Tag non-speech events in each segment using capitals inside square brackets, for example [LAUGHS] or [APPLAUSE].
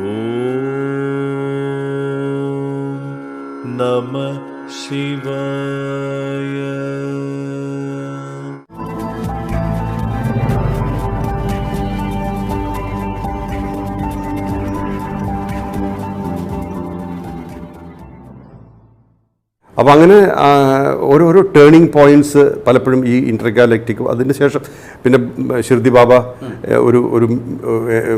ॐ नमः शिवाय അപ്പോൾ അങ്ങനെ ഓരോരോ ടേണിംഗ് പോയിന്റ്സ് പലപ്പോഴും ഈ ഇന്റർഗാലക്റ്റിക് അതിന് ശേഷം പിന്നെ ഷിർദി ബാബ ഒരു ഒരു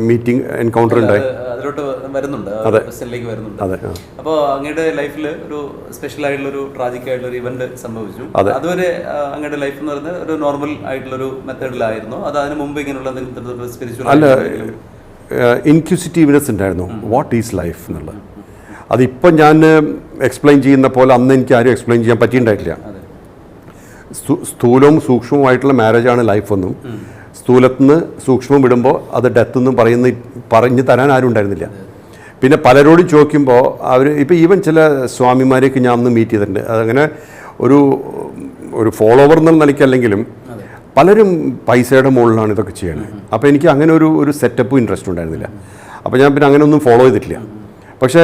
മീറ്റിംഗ് എൻകൗണ്ടർ ഉണ്ടായി അത് അതിലോട്ട് വരുന്നുണ്ട്. ക്വസ്റ്റ്യനിലേക്ക് വരുന്നുണ്ട്. അതെ അപ്പോൾ അങ്ങയുടെ ലൈഫിൽ ഒരു സ്പെഷ്യൽ ആയിട്ടുള്ള ഒരു ട്രാജിക് ആയിട്ടുള്ള ഒരു ഇവന്റ് സംഭവിച്ചു. അതുവരെ അങ്ങയുടെ ലൈഫ് എന്ന് പറയുന്നത് ഒരു നോർമൽ ആയിട്ടുള്ള ഒരു മെത്തേഡിലായിരുന്നു അത് അതിന് മുമ്പ് ഇങ്ങനെയുള്ള എന്തെങ്കിലും സ്പിരിച്വൽ അല്ല ഇൻക്യൂസിറ്റീവ്നെസ് ഉണ്ടായിരുന്നു. വാട്ട് ഈസ് ലൈഫ് എന്നുള്ളത്. അതിപ്പം ഞാൻ എക്സ്പ്ലെയിൻ ചെയ്യുന്ന പോലെ അന്ന് എനിക്ക് ആരും എക്സ്പ്ലെയിൻ ചെയ്യാൻ പറ്റിയിട്ടുണ്ടായിട്ടില്ല. സ്ഥൂ- സ്ഥൂലവും സൂക്ഷ്മവുമായിട്ടുള്ള മാരേജാണ് ലൈഫ് എന്നും. സ്ഥൂലത്തുനിന്ന് സൂക്ഷ്മം വിടുമ്പോൾ അത് ഡെത്ത് എന്നും പറയുന്ന പറഞ്ഞു തരാൻ ആരും ഉണ്ടായിരുന്നില്ല. പിന്നെ പലരോടും ചോദിക്കുമ്പോൾ അവർ ഇപ്പോൾ ഈവൻ ചില സ്വാമിമാരെയൊക്കെ ഞാൻ അന്ന് മീറ്റ് ചെയ്തിട്ടുണ്ട്. അതങ്ങനെ ഒരു ഒരു ഫോളോവർ എന്നുള്ള നിലയ്ക്കല്ലെങ്കിലും പലരും പൈസയുടെ മുകളിലാണ് ഇതൊക്കെ ചെയ്യുന്നത് അപ്പോൾ എനിക്ക് അങ്ങനെ ഒരു ഒരു സെറ്റപ്പും ഇൻട്രസ്റ്റ് ഉണ്ടായിരുന്നില്ല. അപ്പോൾ ഞാൻ പിന്നെ അങ്ങനെ ഒന്നും ഫോളോ ചെയ്തിട്ടില്ല പക്ഷേ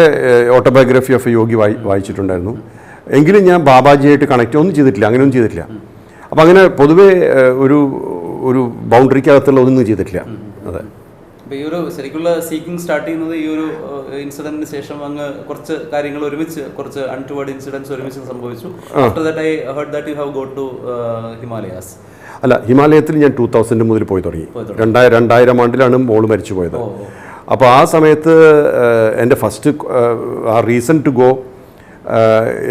ഓട്ടോബയോഗ്രഫി ഓഫ് യോഗി വായി വായിച്ചിട്ടുണ്ടായിരുന്നു. എങ്കിലും ഞാൻ ബാബാജിയായിട്ട് കണക്റ്റ് ഒന്നും ചെയ്തിട്ടില്ല അങ്ങനെയൊന്നും ചെയ്തിട്ടില്ല. അപ്പോൾ അങ്ങനെ പൊതുവേ ഒരു ഒരു ബൗണ്ടറിക്കകത്തുള്ള ഒന്നും ചെയ്തിട്ടില്ല. അതെ. ഈ ഒരു ശരിക്കുള്ള സീക്കിംഗ് സ്റ്റാർട്ട് ചെയ്യുന്നത് ഈ ഒരു ഇൻസിഡന്റിന് ശേഷം അങ്ങ് കുറച്ച് കാര്യങ്ങൾ ഒരുമിച്ച് കുറച്ച് അൺടുവേർഡ് ഇൻസിഡൻസ് ഒരുമിച്ച് സംഭവിച്ചു. After that I heard that you have go to Himalayas അല്ല ഹിമാലയത്തിൽ ഞാൻ ടൂ തൗസൻഡ് മുതൽ പോയി തുടങ്ങി. രണ്ടായിരം രണ്ടായിരം ആണ്ടിലാണ് മോൾ മരിച്ചു പോയത് അപ്പോൾ ആ സമയത്ത് എന്റെ ഫസ്റ്റ് ആ റീസൺ ടു ഗോ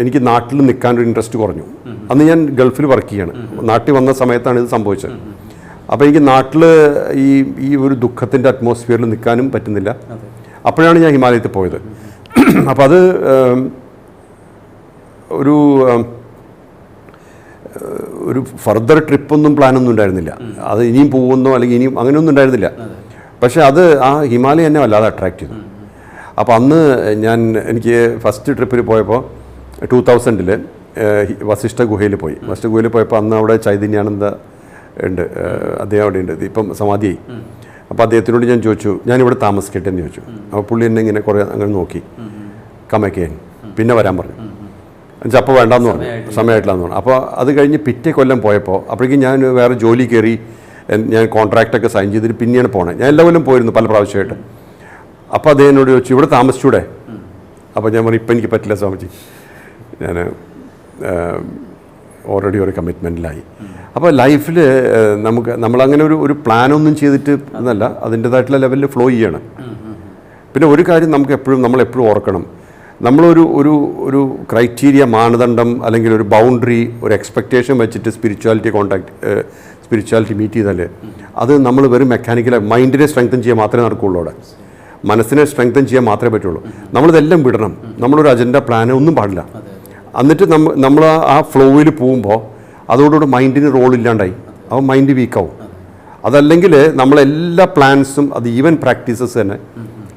എനിക്ക് നാട്ടിൽ നിൽക്കാൻ ഒരു ഇൻട്രസ്റ്റ് കുറഞ്ഞു. അന്ന് ഞാൻ ഗൾഫിൽ വർക്ക് ചെയ്യാണ്. നാട്ടിൽ വന്ന സമയത്താണ് ഇത് സംഭവിച്ചത്. അപ്പോൾ എനിക്ക് നാട്ടിൽ ഈ ഈ ഒരു ദുഃഖത്തിന്റെ അറ്റ്മോസ്ഫിയറിൽ നിൽക്കാനും പറ്റുന്നില്ല. അപ്പോഴാണ് ഞാൻ ഹിമാലയത്തിൽ പോയത്. അപ്പോൾ അത് ഒരു ഒരു ഫർദർ ട്രിപ്പൊന്നും പ്ലാനൊന്നും ഉണ്ടായിരുന്നില്ല. അത് ഇനിയും പോകുന്നോ അല്ലെങ്കിൽ ഇനിയും അങ്ങനെയൊന്നും ഉണ്ടായിരുന്നില്ല. പക്ഷേ അത് ആ ഹിമാലയ എന്നെ വല്ലാതെ അട്രാക്ട് ചെയ്തു. അപ്പോൾ അന്ന് ഞാൻ എനിക്ക് ഫസ്റ്റ് ട്രിപ്പിൽ പോയപ്പോൾ ടൂ തൗസൻഡിൽ വസിഷ്ഠ ഗുഹയിൽ പോയി. വസിഷ്ഠ ഗുഹയിൽ പോയപ്പോൾ അന്ന് അവിടെ ചൈതന്യാനന്ദ ഉണ്ട് അദ്ദേഹം അവിടെ ഉണ്ട് ഇപ്പം സമാധിയായി. അപ്പോൾ അദ്ദേഹത്തിനോട് ഞാൻ ചോദിച്ചു ഞാനിവിടെ താമസിക്കട്ടെ എന്ന് ചോദിച്ചു. അപ്പോൾ പുള്ളി എന്നെ ഇങ്ങനെ കുറേ അങ്ങനെ നോക്കി. കമയ്ക്കേൻ പിന്നെ വരാൻ പറഞ്ഞു. എന്നുവെച്ചാൽ അപ്പോൾ വേണ്ടാന്ന് പറഞ്ഞു സമയമായിട്ടില്ലാന്ന് പറഞ്ഞു. അപ്പോൾ അത് കഴിഞ്ഞ് പിറ്റേ കൊല്ലം പോയപ്പോൾ അപ്പോഴേക്കും ഞാൻ വേറെ ജോലി കയറി ഞാൻ കോൺട്രാക്റ്റൊക്കെ സൈൻ ചെയ്തിട്ട് പിന്നെയാണ് പോണത് ഞാൻ എല്ലാ കൊല്ലം പോയിരുന്നു പല പ്രാവശ്യമായിട്ട്. അപ്പോൾ അദ്ദേഹം എന്നോട് ചോദിച്ചു ഇവിടെ താമസിച്ചൂടെ? അപ്പോൾ ഞാൻ പറഞ്ഞു ഇപ്പം എനിക്ക് പറ്റില്ല സ്വാമിജി. ഞാൻ ഓൾറെഡി ഒരു കമ്മിറ്റ്മെന്റിലായി അപ്പോൾ ലൈഫിൽ നമുക്ക് നമ്മളങ്ങനെ ഒരു ഒരു പ്ലാനൊന്നും ചെയ്തിട്ട് എന്നല്ല അതിന്റെതായിട്ടുള്ള ലെവലിൽ ഫ്ലോ ചെയ്യണം. പിന്നെ ഒരു കാര്യം നമുക്ക് എപ്പോഴും നമ്മൾ എപ്പോഴും ഓർക്കണം. നമ്മളൊരു ഒരു ഒരു ക്രൈറ്റീരിയ മാനദണ്ഡം അല്ലെങ്കിൽ ഒരു ബൗണ്ടറി ഒരു എക്സ്പെക്റ്റേഷൻ വെച്ചിട്ട് സ്പിരിച്വാലിറ്റി കോൺടാക്ട് സ്പിരിച്വാലിറ്റി മീറ്റ് ചെയ്താൽ അത് നമ്മൾ വെറും മെക്കാനിക്കൽ മൈൻഡിനെ സ്ട്രെങ്തൻ ചെയ്യാൻ മാത്രമേ നടക്കുകയുള്ളൂ അവിടെ. മനസ്സിനെ സ്ട്രെങ്തൻ ചെയ്യാൻ മാത്രമേ പറ്റുള്ളൂ. നമ്മളിതെല്ലാം വിടണം. നമ്മളൊരു അജണ്ട പ്ലാൻ ഒന്നും പാടില്ല. എന്നിട്ട് നമ്മ നമ്മൾ ആ ഫ്ലോയിൽ പോകുമ്പോൾ അതോടുകൂടി മൈൻഡിന് റോൾ ഇല്ലാണ്ടായി. അപ്പോൾ മൈൻഡ് വീക്കാവും അതല്ലെങ്കിൽ നമ്മളെല്ലാ പ്ലാൻസും അത് ഈവൻ പ്രാക്ടീസസ് തന്നെ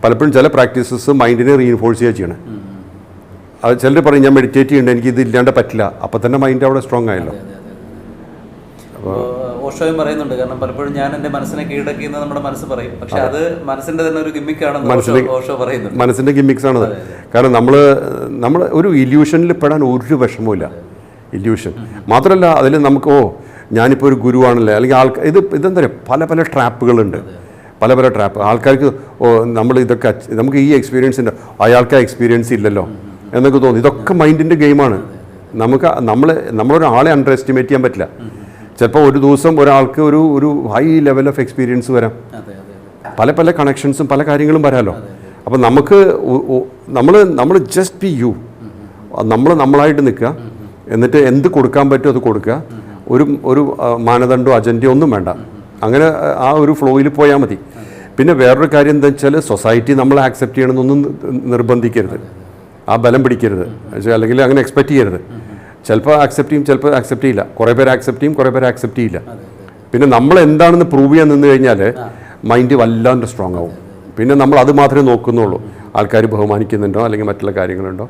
പലപ്പോഴും ചില പ്രാക്ടീസസ് മൈൻഡിനെ റീഇൻഫോഴ്സ് ചെയ്യുക ചെയ്യണം. അത് ചിലർ പറയും ഞാൻ മെഡിറ്റേറ്റ് ചെയ്യേണ്ട എനിക്ക് ഇത് ഇല്ലാണ്ട് പറ്റില്ല. അപ്പം തന്നെ മൈൻഡ് അവിടെ സ്ട്രോങ് ആയല്ലോ. ഓഷോയും പറയുന്നുണ്ട്. കാരണം പലപ്പോഴും ഞാൻ എന്റെ മനസ്സിനെ കീഴടക്കി എന്ന് നമ്മുടെ മനസ്സ് പറയും. പക്ഷെ അത്. മനസ്സിന്റെ തന്നെ ഒരു ഗിമ്മിക്കാണെന്ന് ഓഷോ പറയുന്നത് മനസ്സിന്റെ ഗിമ്മിക്സ് ആണ് കാരണം നമ്മൾ നമ്മൾ ഒരു ഇല്യൂഷനിൽ പെടാൻ ഒരു വിഷമവുമില്ല. ഇല്യൂഷൻ. മാത്രമല്ല അതിൽ നമുക്ക് ഓ ഞാനിപ്പോൾ ഒരു ഗുരുവാണല്ലേ? അല്ലെങ്കിൽ ആൾക്കാർ ഇത് ഇതെന്താ പറയുക? പല പല ട്രാപ്പുകളുണ്ട്. പല പല ട്രാപ്പ്. ആൾക്കാർക്ക് ഓ നമ്മൾ ഇതൊക്കെ നമുക്ക് ഈ എക്സ്പീരിയൻസ് ഉണ്ട് അയാൾക്ക് ആ എക്സ്പീരിയൻസ് ഇല്ലല്ലോ എന്നൊക്കെ തോന്നുന്നു ഇതൊക്കെ മൈൻഡിന്റെ ഗെയിമാണ്. നമുക്ക് നമ്മൾ നമ്മളൊരാളെ അണ്ടർ എസ്റ്റിമേറ്റ് ചെയ്യാൻ പറ്റില്ല. ചിലപ്പോൾ ഒരു ദിവസം ഒരാൾക്ക് ഒരു ഒരു ഹൈ ലെവൽ ഓഫ് എക്സ്പീരിയൻസ് വരാം. പല പല കണക്ഷൻസും പല കാര്യങ്ങളും വരാമല്ലോ അപ്പം നമുക്ക് നമ്മൾ നമ്മൾ ജസ്റ്റ് ബി യു നമ്മൾ നമ്മളായിട്ട് നിൽക്കുക. എന്നിട്ട് എന്ത് കൊടുക്കാൻ പറ്റുമോ അത് കൊടുക്കുക. ഒരു ഒരു മാനദണ്ഡോ അജണ്ടയോ ഒന്നും വേണ്ട. അങ്ങനെ ആ ഒരു ഫ്ലോയിൽ പോയാൽ മതി. പിന്നെ വേറൊരു കാര്യം എന്താ വെച്ചാൽ സൊസൈറ്റി നമ്മൾ ആക്സെപ്റ്റ് ചെയ്യണമെന്നൊന്നും നിർബന്ധിക്കരുത്. ആ ബലം പിടിക്കരുത്. അല്ലെങ്കിൽ അങ്ങനെ എക്സ്പെക്റ്റ് ചെയ്യരുത്. ചിലപ്പോൾ ആക്സെപ്റ്റ് ചെയ്യും ചിലപ്പോൾ ആക്സെപ്റ്റ് ചെയ്യില്ല. കുറേ പേര് ആക്സെപ്റ്റ് ചെയ്യും കുറേ പേര് ആക്സെപ്റ്റ് ചെയ്യില്ല. പിന്നെ നമ്മൾ എന്താണെന്ന് പ്രൂവ് ചെയ്യാൻ നിന്ന് കഴിഞ്ഞാൽ മൈൻഡ് വല്ലാണ്ട് സ്ട്രോങ് ആവും. പിന്നെ നമ്മൾ അത് മാത്രമേ നോക്കുന്നുള്ളൂ. ആൾക്കാർ ബഹുമാനിക്കുന്നുണ്ടോ അല്ലെങ്കിൽ മറ്റുള്ള കാര്യങ്ങളുണ്ടോ.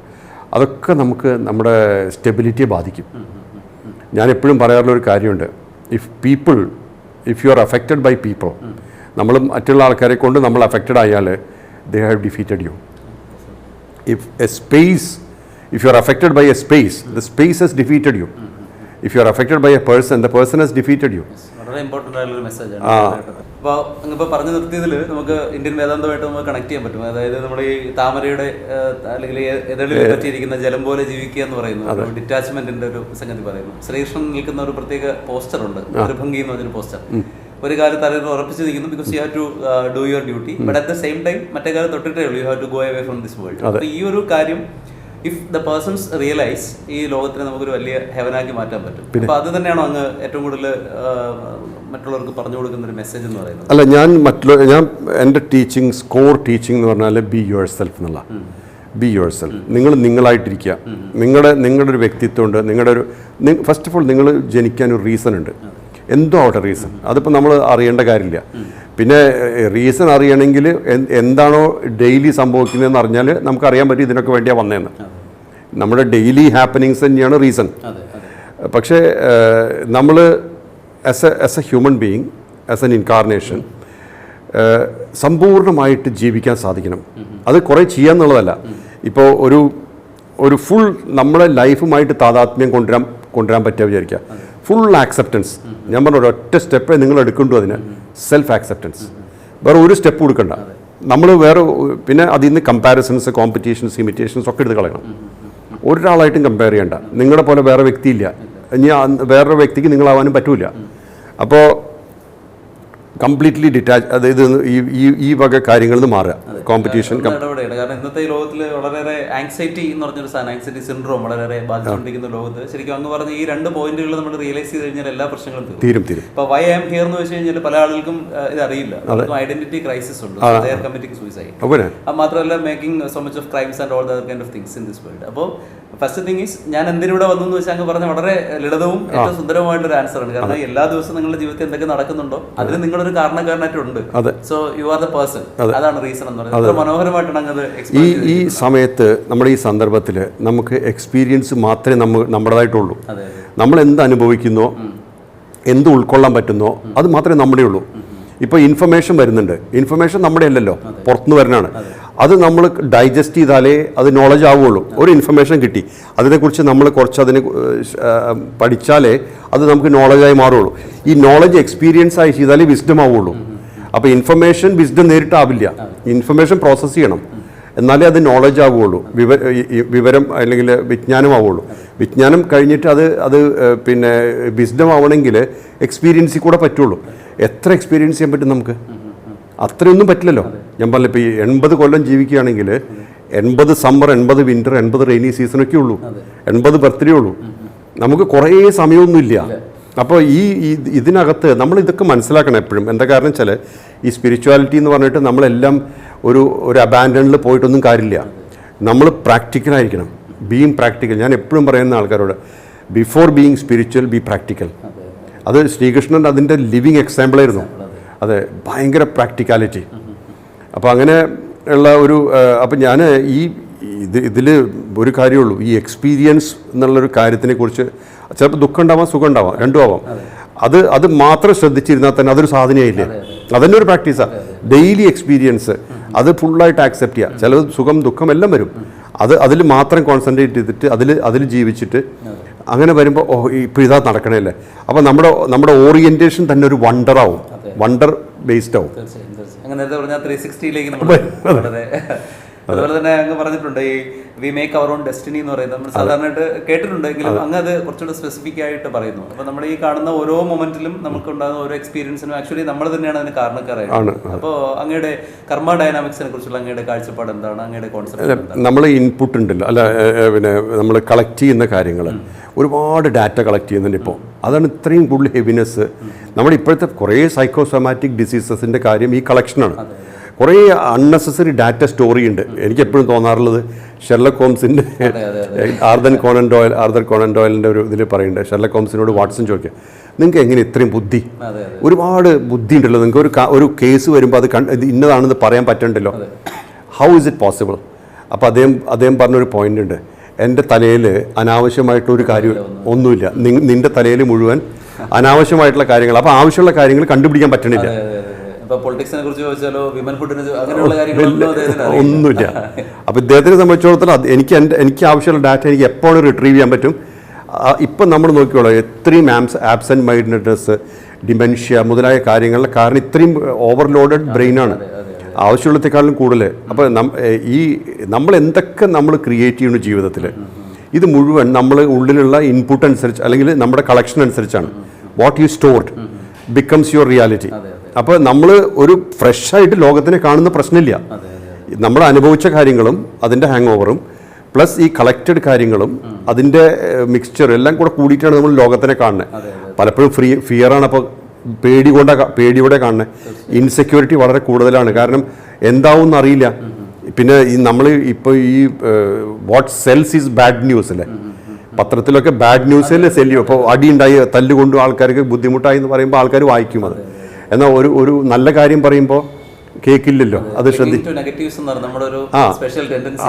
അതൊക്കെ നമുക്ക് നമ്മുടെ സ്റ്റെബിലിറ്റിയെ ബാധിക്കും. ഞാൻ എപ്പോഴും പറയാറുള്ള ഒരു കാര്യമുണ്ട്. If people if you are affected by people നമ്മൾ മറ്റുള്ള ആൾക്കാരെ കൊണ്ട് നമ്മൾ അഫക്റ്റഡ് ആയാൽ they have defeated you if a space, if you are affected by a space, the space has defeated you. If you are affected by a person, the person has defeated you. വളരെ important ആയിട്ടുള്ള ഒരു മെസ്സേജാണ്. അപ്പോൾ അങ്ങിപ്പോൾ പറഞ്ഞു നിർത്തിയതിൽ നമുക്ക് Indian വേദാന്തമായിട്ട് നമുക്ക് connect ചെയ്യാൻ പറ്റും. അതായത് നമ്മൾ ഈ താമരയുടെ അല്ലെങ്കിൽ എതളിൽ പറ്റിയിരിക്കുന്ന ജലം പോലെ ജീവിക്കുക എന്ന് പറയുന്നു ഡിറ്റാച്ച്മെന്റിന്റെ ഒരു സംഗതി പറയുന്നു. ശ്രീകൃഷ്ണൻ നിൽക്കുന്ന ഒരു പ്രത്യേക പോസ്റ്റർ ഉണ്ട്. ഭംഗി എന്ന് പറഞ്ഞൊരു പോസ്റ്റർ ഒരു കാലത്ത് അറിയാൻ ഉറപ്പിച്ച് നിൽക്കുന്നു because you have to do your duty but at the same time മറ്റേ കാലം തൊട്ടിട്ടേ ഉള്ളൂ. You have to go away from this world അപ്പോൾ ഈ ഒരു കാര്യം ഇഫ് ദ പേഴ്സൺസ് റിയലൈസ് ഈ ലോകത്തിനെ നമുക്കൊരു വലിയ ഹെവനാക്കി മാറ്റാൻ പറ്റും. അപ്പൊ അത് തന്നെയാണോ അങ്ങ് ഏറ്റവും കൂടുതൽ മറ്റുള്ളവർക്ക് പറഞ്ഞു കൊടുക്കുന്ന ഒരു മെസ്സേജ് എന്ന് പറയുന്നത്? അല്ല ഞാൻ മറ്റുള്ള ഞാൻ എന്റെ ടീച്ചിങ് സ്കോർ ടീച്ചിങ് എന്ന് പറഞ്ഞാൽ ബി യുവർ സെൽഫ് എന്നുള്ള ബി യുവർ സെൽഫ് നിങ്ങൾ നിങ്ങളായിട്ടിരിക്കുക. നിങ്ങളുടെ നിങ്ങളുടെ ഒരു വ്യക്തിത്വം ഉണ്ട് നിങ്ങളുടെ ഒരു ഫസ്റ്റ് ഓഫ് ഓൾ നിങ്ങൾ ജനിക്കാൻ ഒരു റീസൺ ഉണ്ട്. എന്തോ ആവട്ടെ റീസൺ അതിപ്പോൾ നമ്മൾ അറിയേണ്ട കാര്യമില്ല. പിന്നെ റീസൺ അറിയണമെങ്കിൽ എന്താണോ ഡെയിലി സംഭവിക്കുന്നതെന്ന് അറിഞ്ഞാൽ നമുക്ക് അറിയാൻ പറ്റും ഇതിനൊക്കെ വേണ്ടിയാണ് വന്നതെന്ന് നമ്മുടെ ഡെയിലി ഹാപ്പനിങ്സ് തന്നെയാണ് റീസൺ പക്ഷേ നമ്മൾ as a as a human being as an incarnation സമ്പൂർണമായിട്ട് ജീവിക്കാൻ സാധിക്കണം. അത് കുറേ ചെയ്യാന്നുള്ളതല്ല. ഇപ്പോൾ ഒരു ഒരു ഫുൾ നമ്മളെ ലൈഫുമായിട്ട് താതാത്മ്യം കൊണ്ടുവരാൻ കൊണ്ടുവരാൻ പറ്റുക വിചാരിക്കുക ഫുൾ ആക്സെപ്റ്റൻസ് ഞാൻ പറഞ്ഞ ഒരൊറ്റ സ്റ്റെപ്പേ നിങ്ങൾ എടുക്കണ്ടു അതിന്. സെൽഫ് ആക്സെപ്റ്റൻസ് വേറെ ഒരു സ്റ്റെപ്പ് കൊടുക്കണ്ട നമ്മൾ വേറെ പിന്നെ അതിൽ നിന്ന് കമ്പാരിസൺസ് കോമ്പറ്റീഷൻസ് ഇമിറ്റേഷൻസ് ഒക്കെ എടുത്ത് കളയണം. ഒരാളായിട്ടും കമ്പയർ ചെയ്യണ്ട. നിങ്ങളെ പോലെ വേറെ വ്യക്തിയില്ല. ഇനി വേറൊരു വ്യക്തിക്ക് നിങ്ങളാവാനും പറ്റില്ല അപ്പോൾ കംപ്ലീറ്റ്ലി ഡിറ്റാച്ച് അതായത് ഈ ഈ വക കാര്യങ്ങളിൽ നിന്ന് മാറുക. കോമ്പറ്റീഷൻ കാരണം ഇന്നത്തെ ലോകത്തിൽ വളരെയേറെ ആങ്സൈറ്റി എന്ന് പറഞ്ഞൊരു സാധനം ആങ്സൈറ്റി സിൻഡ്രോം വളരെയേറെ ബാധിച്ചുകൊണ്ടിരിക്കുന്ന ലോകത്ത്. ശരിക്കും അങ്ങ് പറഞ്ഞ ഈ രണ്ട് പോയിന്റുകൾ നമ്മൾ റിയലൈസ് ചെയ്ത് കഴിഞ്ഞാൽ എല്ലാ പ്രശ്നങ്ങളും തീരും. തീരും ഇപ്പൊ വൈ ആം ഹിയർ എന്ന് വെച്ച് കഴിഞ്ഞാൽ പല ആളുകൾക്കും ഇത് അറിയില്ല. ഐഡന്റിറ്റി ക്രൈസിസ് ഉണ്ട്. കമ്മിറ്റിംഗ് സൂയിസൈഡ് മാത്രമല്ല making so much of crimes and all other kind of things in this world അപ്പോൾ ഫസ്റ്റ് തിങ് ഈസ് ഞാൻ എന്തിനൂടെ വന്നു എന്ന് വെച്ചാൽ അങ്ങ് പറഞ്ഞ വളരെ ലളിതവും ഏറ്റവും സുന്ദരമായിട്ടൊരു ആൻസർ ആണ്. കാരണം എല്ലാ ദിവസവും നിങ്ങളുടെ ജീവിതത്തിൽ എന്തൊക്കെ നടക്കുന്നുണ്ടോ അതിന് നിങ്ങളൊരു കാരണക്കാരനായിട്ടുണ്ട്. അതെ. So you are the person അതാണ് റീസൺ എന്ന് പറയുന്നത്. മനോഹരമായിട്ടാണ് ഈ ഈ സമയത്ത് നമ്മുടെ ഈ സന്ദർഭത്തിൽ നമുക്ക് എക്സ്പീരിയൻസ് മാത്രമേ നമ്മൾ നമ്മുടേതായിട്ടുള്ളൂ. നമ്മൾ എന്ത് അനുഭവിക്കുന്നോ എന്ത് ഉൾക്കൊള്ളാൻ പറ്റുന്നോ അത് മാത്രമേ നമ്മുടെ ഉള്ളൂ ഇപ്പോൾ ഇൻഫർമേഷൻ വരുന്നുണ്ട്. ഇൻഫർമേഷൻ നമ്മുടെ അല്ലല്ലോ പുറത്തുനിന്ന് വരുന്നതാണ്. അത് നമ്മൾ ഡൈജസ്റ്റ് ചെയ്താലേ അത് നോളജ് ആവുകയുള്ളൂ ഒരു ഇൻഫർമേഷൻ കിട്ടി. അതിനെക്കുറിച്ച് നമ്മൾ കുറച്ച് അതിനെ പഠിച്ചാലേ അത് നമുക്ക് നോളജായി മാറുകയുള്ളൂ ഈ നോളജ് എക്സ്പീരിയൻസ് ആയി ചെയ്താലേ വിസ്ഡം ആവുകയുള്ളൂ അപ്പോൾ ഇൻഫർമേഷൻ വിസ്ഡം നേരിട്ടാവില്ല. ഇൻഫർമേഷൻ പ്രോസസ്സ് ചെയ്യണം. എന്നാലേ അത് നോളജ് ആവുകയുള്ളൂ വിവരം അല്ലെങ്കിൽ വിജ്ഞാനമാവുള്ളൂ വിജ്ഞാനം കഴിഞ്ഞിട്ട് അത് അത് പിന്നെ വിസ്ഡം ആവണമെങ്കിൽ എക്സ്പീരിയൻസിൽ കൂടെ പറ്റുള്ളൂ. എത്ര എക്സ്പീരിയൻസ് ചെയ്യാൻ പറ്റും നമുക്ക്? അത്രയൊന്നും പറ്റില്ലല്ലോ. ഞാൻ പറഞ്ഞില്ല ഇപ്പോൾ ഈ എൺപത് കൊല്ലം ജീവിക്കുകയാണെങ്കിൽ എൺപത് സമ്മർ എൺപത് വിന്റർ എൺപത് റെയിനി സീസണൊക്കെ ഉള്ളൂ. എൺപത് ബർത്ത്ഡേ ഉള്ളൂ. നമുക്ക് കുറേ സമയമൊന്നുമില്ല. അപ്പോൾ ഈ ഈ- ഇതിനകത്ത് നമ്മൾ ഇതൊക്കെ മനസ്സിലാക്കണം എപ്പോഴും. എന്താ കാരണം വെച്ചാൽ ഈ സ്പിരിച്വാലിറ്റി എന്ന് പറഞ്ഞിട്ട് നമ്മളെല്ലാം ഒരു ഒരു അബാൻഡനിൽ പോയിട്ടൊന്നും കാര്യമില്ല. നമ്മൾ പ്രാക്ടിക്കലായിരിക്കണം ബീങ് പ്രാക്ടിക്കൽ ഞാൻ എപ്പോഴും പറയുന്ന ആൾക്കാരോട് before being spiritual be practical അത്. ശ്രീകൃഷ്ണൻ അതിന്റെ ലിവിങ് എക്സാമ്പിളായിരുന്നു അതെ ഭയങ്കര പ്രാക്ടിക്കാലിറ്റി. അപ്പോൾ അങ്ങനെ ഉള്ള ഒരു അപ്പം ഞാൻ ഈ ഇത് ഇതിൽ ഒരു കാര്യമുള്ളൂ. ഈ എക്സ്പീരിയൻസ് എന്നുള്ളൊരു കാര്യത്തിനെ കുറിച്ച് ചിലപ്പോൾ ദുഃഖം ഉണ്ടാവാം സുഖം ഉണ്ടാവാം രണ്ടും ആവാം. അത്. അത് മാത്രം ശ്രദ്ധിച്ചിരുന്നാൽ തന്നെ അതൊരു സാധനയായില്ലേ? അതന്നെ ഒരു പ്രാക്ടീസാണ് ഡെയിലി എക്സ്പീരിയൻസ് അത് ഫുള്ളായിട്ട് ആക്സെപ്റ്റ് ചെയ്യുക ചില സുഖം ദുഃഖം എല്ലാം വരും. അത് അതിൽ മാത്രം കോൺസെൻട്രേറ്റ് ചെയ്തിട്ട് അതിൽ അതിൽ ജീവിച്ചിട്ട് അങ്ങനെ വരുമ്പോൾ ഓ ഇപ്പോൾ ഇതാ നടക്കണല്ലേ അപ്പോൾ നമ്മുടെ നമ്മുടെ ഓറിയന്റേഷൻ തന്നെ ഒരു വണ്ടറാവും വണ്ടർ ബേസ്ഡ് ആവും അതുപോലെ തന്നെ അങ്ങ് പറഞ്ഞിട്ടുണ്ട് ഈ we make our own destiny എന്ന് പറയുന്നത് നമ്മൾ സാധാരണയായിട്ട് കേട്ടിട്ടുണ്ട് എങ്കിലും അങ്ങ് അത് കുറച്ചുകൂടെ സ്പെസിഫിക് ആയിട്ട് പറയുന്നു. അപ്പോൾ നമ്മൾ ഈ കാണുന്ന ഓരോ മൊമെന്റിലും നമുക്ക് ഉണ്ടാകുന്ന ഓരോ എക്സ്പീരിയൻസിനും ആക്ച്വലി നമ്മൾ തന്നെയാണ് അതിന് കാരണക്കാരായത്. അപ്പോൾ അങ്ങയുടെ കർമ്മ ഡൈനാമിക്സിനെ കുറിച്ചുള്ള അങ്ങയുടെ കാഴ്ചപ്പാട് എന്താണ്? അങ്ങയുടെ കോൺസെപ്റ്റ് നമ്മൾ ഇൻപുട്ട് ഉണ്ടല്ലോ. അല്ല പിന്നെ നമ്മൾ കളക്ട് ചെയ്യുന്ന കാര്യങ്ങൾ ഒരുപാട് ഡാറ്റ കളക്ട് ചെയ്യുന്നുണ്ട് ഇപ്പോൾ അതാണ് ഇത്രയും കൂടുതൽ ഹെവിനെസ് നമ്മുടെ ഇപ്പോഴത്തെ കുറേ സൈക്കോസൊമാറ്റിക് ഡിസീസസിന്റെ കാര്യം ഈ കളക്ഷനാണ് കുറേ അൺനെസസറി ഡാറ്റ സ്റ്റോറി ഉണ്ട്. എനിക്ക് എപ്പോഴും തോന്നാറുള്ളത് ഷെർലക് ഹോംസിന്റെ ആർദൻ കോണൻ ഡോയൽ ആർദർ കോണൻ ഡോയലിന്റെ ഒരു ഇതിൽ പറയുന്നുണ്ട്. ഷെർലക് ഹോംസിനോട് വാട്സൺ ചോദിക്കുക നിങ്ങൾക്ക് എങ്ങനെ ഇത്രയും ബുദ്ധി? ഒരുപാട് ബുദ്ധി ഉണ്ടല്ലോ. നിങ്ങൾക്ക് ഒരു ഒരു കേസ് വരുമ്പോൾ അത് കണ്ട് ഇത് ഇന്നതാണെന്ന് പറയാൻ പറ്റണ്ടല്ലോ. ഹൗ ഇസ് ഇറ്റ് പോസിബിൾ അപ്പോൾ അദ്ദേഹം അദ്ദേഹം പറഞ്ഞൊരു പോയിന്റ് ഉണ്ട്. എന്റെ തലയിൽ അനാവശ്യമായിട്ടൊരു കാര്യം ഒന്നുമില്ല. നിന്റെ തലയിൽ മുഴുവൻ അനാവശ്യമായിട്ടുള്ള കാര്യങ്ങൾ. അപ്പോൾ ആവശ്യമുള്ള കാര്യങ്ങൾ കണ്ടുപിടിക്കാൻ പറ്റണില്ല. പൊളിറ്റിക്സിനെ കുറിച്ച് ചോദിച്ചാലോ അങ്ങനെയുള്ള കാര്യങ്ങളൊന്നും. ഒന്നുമില്ല. [LAUGHS] അപ്പോൾ ഇദ്ദേഹത്തിനെ സംബന്ധിച്ചിടത്തോളം എനിക്ക് എന്റെ എനിക്ക് ആവശ്യമുള്ള ഡാറ്റ എനിക്ക് എപ്പോഴും റിട്രീവ് ചെയ്യാൻ പറ്റും. ഇപ്പം നമ്മൾ നോക്കിയോളൂ എത്രയും ആംസ് ആബ്സെന്റ് മൈൻഡ്നെസ് ഡിമെൻഷ്യ മുതലായ കാര്യങ്ങളുടെ കാരണം ഇത്രയും ഓവർലോഡഡ് ബ്രെയിനാണ് ആവശ്യമുള്ളത്തേക്കാളും കൂടുതൽ അപ്പോൾ ഈ നമ്മൾ എന്തൊക്കെ നമ്മൾ ക്രിയേറ്റ് ചെയ്യുന്നു ജീവിതത്തിൽ ഇത് മുഴുവൻ നമ്മൾ ഉള്ളിലുള്ള ഇൻപുട്ട് അനുസരിച്ച് അല്ലെങ്കിൽ നമ്മുടെ കളക്ഷൻ അനുസരിച്ചാണ്. What you stored becomes your reality അപ്പോൾ നമ്മൾ ഒരു ഫ്രഷായിട്ട് ലോകത്തിനെ കാണുന്ന പ്രശ്നമില്ല. നമ്മൾ അനുഭവിച്ച കാര്യങ്ങളും അതിന്റെ ഹാങ് ഓവറും പ്ലസ് ഈ കളക്റ്റഡ് കാര്യങ്ങളും അതിന്റെ മിക്സ്ചർ എല്ലാം കൂടെ കൂടിയിട്ടാണ് നമ്മൾ ലോകത്തിനെ കാണുന്നത് പലപ്പോഴും ഫ്രീ ഫിയറാണ് അപ്പോൾ പേടി കൊണ്ട പേടിയോടെ കാണുന്നത് ഇൻസെക്യൂരിറ്റി വളരെ കൂടുതലാണ്. കാരണം എന്താവും എന്നറിയില്ല പിന്നെ ഈ നമ്മൾ ഇപ്പോൾ ഈ what sells is bad news അല്ലേ? പത്രത്തിലൊക്കെ ബാഡ് ന്യൂസല്ലേ സെല്ലും അപ്പോൾ അടിയുണ്ടായി തല്ലുകൊണ്ടു ആൾക്കാർക്ക് ബുദ്ധിമുട്ടായി എന്ന് പറയുമ്പോൾ ആൾക്കാർ വായിക്കും അത്. എന്നാൽ ഒരു ഒരു നല്ല കാര്യം പറയുമ്പോൾ കേൾക്കില്ലല്ലോ അത് ശ്രദ്ധി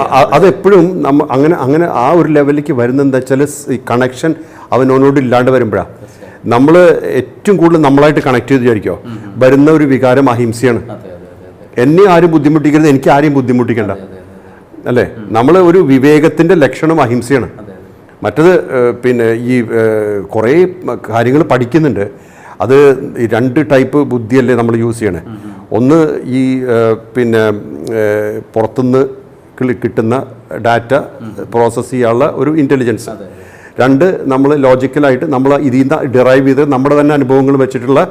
ആ അതെപ്പോഴും നമ്മ അങ്ങനെ അങ്ങനെ ആ ഒരു ലെവലിലേക്ക് വരുന്നത് എന്താ വെച്ചാൽ ഈ കണക്ഷൻ അവനോനോട് ഇല്ലാണ്ട് വരുമ്പോഴാണ് നമ്മൾ ഏറ്റവും കൂടുതൽ നമ്മളായിട്ട് കണക്ട് ചെയ്ത് വിചാരിക്കുമോ വരുന്ന ഒരു വികാരം അഹിംസയാണ്. എന്നെ ആരും ബുദ്ധിമുട്ടിക്കരുത് എനിക്ക് ആരെയും ബുദ്ധിമുട്ടിക്കണ്ട. അല്ലേ? നമ്മൾ ഒരു വിവേകത്തിന്റെ ലക്ഷണം അഹിംസയാണ്. മറ്റത് പിന്നെ ഈ കുറേ കാര്യങ്ങൾ പഠിക്കുന്നുണ്ട്. അത് രണ്ട് ടൈപ്പ് ബുദ്ധിയല്ലേ നമ്മൾ യൂസ് ചെയ്യണേ. ഒന്ന് ഈ പിന്നെ പുറത്തുനിന്ന് കിളി- കിട്ടുന്ന ഡാറ്റ പ്രോസസ്സ് ചെയ്യാനുള്ള ഒരു ഇന്റലിജൻസ്. രണ്ട് നമ്മൾ ലോജിക്കലായിട്ട് നമ്മൾ ഇതിൽ നിന്ന് ഡിറൈവ് ചെയ്ത് നമ്മുടെ തന്നെ അനുഭവങ്ങൾ വെച്ചിട്ടുള്ള